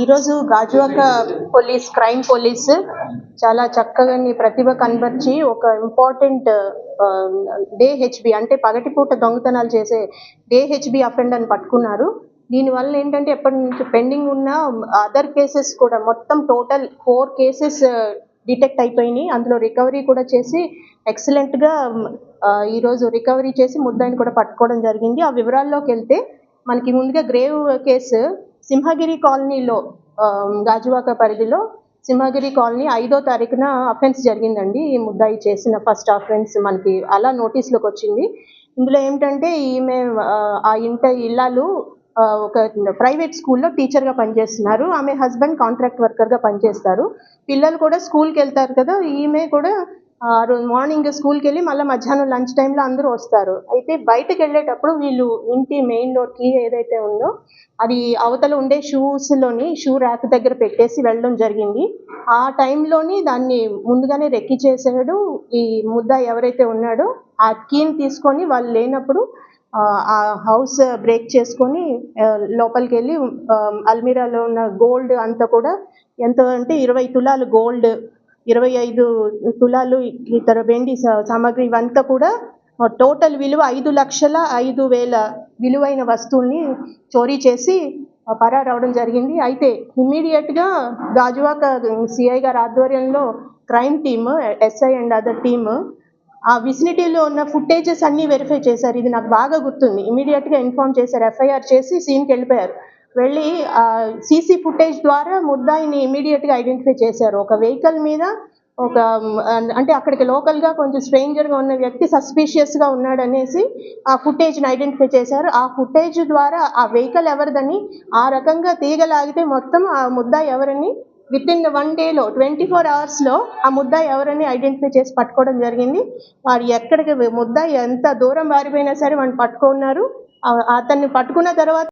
ఈరోజు Gajuwaka police crime police చాలా చక్కగా ప్రతిభ కనబర్చి ఒక ఇంపార్టెంట్ డే హెచ్బి అంటే పగటిపూట దొంగతనాలు చేసే డే హెచ్బి అఫెండ్ అని పట్టుకున్నారు. దీనివల్ల ఏంటంటే ఎప్పటి నుంచి పెండింగ్ ఉన్న అదర్ కేసెస్ కూడా మొత్తం టోటల్ ఫోర్ కేసెస్ డిటెక్ట్ అయిపోయినాయి. అందులో రికవరీ కూడా చేసి ఎక్సలెంట్గా ఈరోజు రికవరీ చేసి ముద్దాయిని కూడా పట్టుకోవడం జరిగింది. ఆ వివరాల్లోకి వెళ్తే మనకి ముందుగా గ్రేవ్ కేసు సింహగిరి కాలనీలో గాజువాక పరిధిలో సింహగిరి కాలనీ ఐదో తారీఖున అఫెన్స్ జరిగిందండి. ఈ ముద్దాయి చేసిన ఫస్ట్ అఫెన్స్ మనకి అలా నోటీస్లోకి వచ్చింది. ఇందులో ఏమిటంటే ఈమె ఆ, ఇంట ఇల్లాలు ఒక ప్రైవేట్ స్కూల్లో టీచర్గా పనిచేస్తున్నారు. ఆమె హస్బెండ్ కాంట్రాక్ట్ వర్కర్గా పనిచేస్తారు. పిల్లలు కూడా స్కూల్కి వెళ్తారు కదా ఈమె కూడా మార్నింగ్ స్కూల్కి వెళ్ళి మళ్ళీ మధ్యాహ్నం లంచ్ టైంలో అందరూ వస్తారు. అయితే బయటకు వెళ్ళేటప్పుడు వీళ్ళు ఇంటి మెయిన్ డోర్ కీ ఏదైతే ఉందో అది అవతల ఉండే షూస్లోని షూ ర్యాక్ దగ్గర పెట్టేసి వెళ్ళడం జరిగింది. ఆ టైంలోని దాన్ని ముందుగానే రెక్కి చేసాడు ఈ ముద్ద ఎవరైతే ఉన్నాడో ఆ కీని తీసుకొని వాళ్ళు లేనప్పుడు ఆ, హౌస్ బ్రేక్ చేసుకొని లోపలికి వెళ్ళి అల్మీరాలో ఉన్న గోల్డ్ అంతా కూడా ఎంత అంటే ఇరవై తులాలు గోల్డ్ ఇరవై ఐదు తులాలు ఇతర వెండి సా- సామాగ్రి ఇవంతా కూడా టోటల్ విలువ ఐదు లక్షల ఐదు వేల విలువైన వస్తువుల్ని చోరీ చేసి పరారవడం జరిగింది. అయితే ఇమ్మీడియట్గా గాజువాక సిఐ గారి ఆధ్వర్యంలో crime team SI and other team ఆ విసినిటీలో ఉన్న ఫుటేజెస్ అన్నీ వెరిఫై చేశారు. ఇది నాకు బాగా గుర్తుంది. ఇమీడియట్గా ఇన్ఫార్మ్ చేశారు. ఎఫ్ఐఆర్ చేసి సీన్కి వెళ్ళిపోయారు. వెళ్ళి సీసీ ఫుటేజ్ ద్వారా ముద్దాయిని ఇమీడియట్గా ఐడెంటిఫై చేశారు. ఒక వెహికల్ మీద ఒక అంటే అక్కడికి లోకల్గా కొంచెం స్ట్రేంజర్గా ఉన్న వ్యక్తి సస్పీషియస్గా ఉన్నాడనేసి ఆ ఫుటేజ్ని ఐడెంటిఫై చేశారు. ఆ ఫుటేజ్ ద్వారా ఆ వెహికల్ ఎవరిదని ఆ రకంగా తీగలాగితే మొత్తం ఆ ముద్దా ఎవరని విత్ ఇన్ వన్ డేలో ట్వంటీ ఫోర్ అవర్స్లో ఆ ముద్దా ఎవరని ఐడెంటిఫై చేసి పట్టుకోవడం జరిగింది. వారు ఎక్కడికి ముద్దా ఎంత దూరం వారిపోయినా సరే వాడిని పట్టుకున్నారు. అతన్ని పట్టుకున్న తర్వాత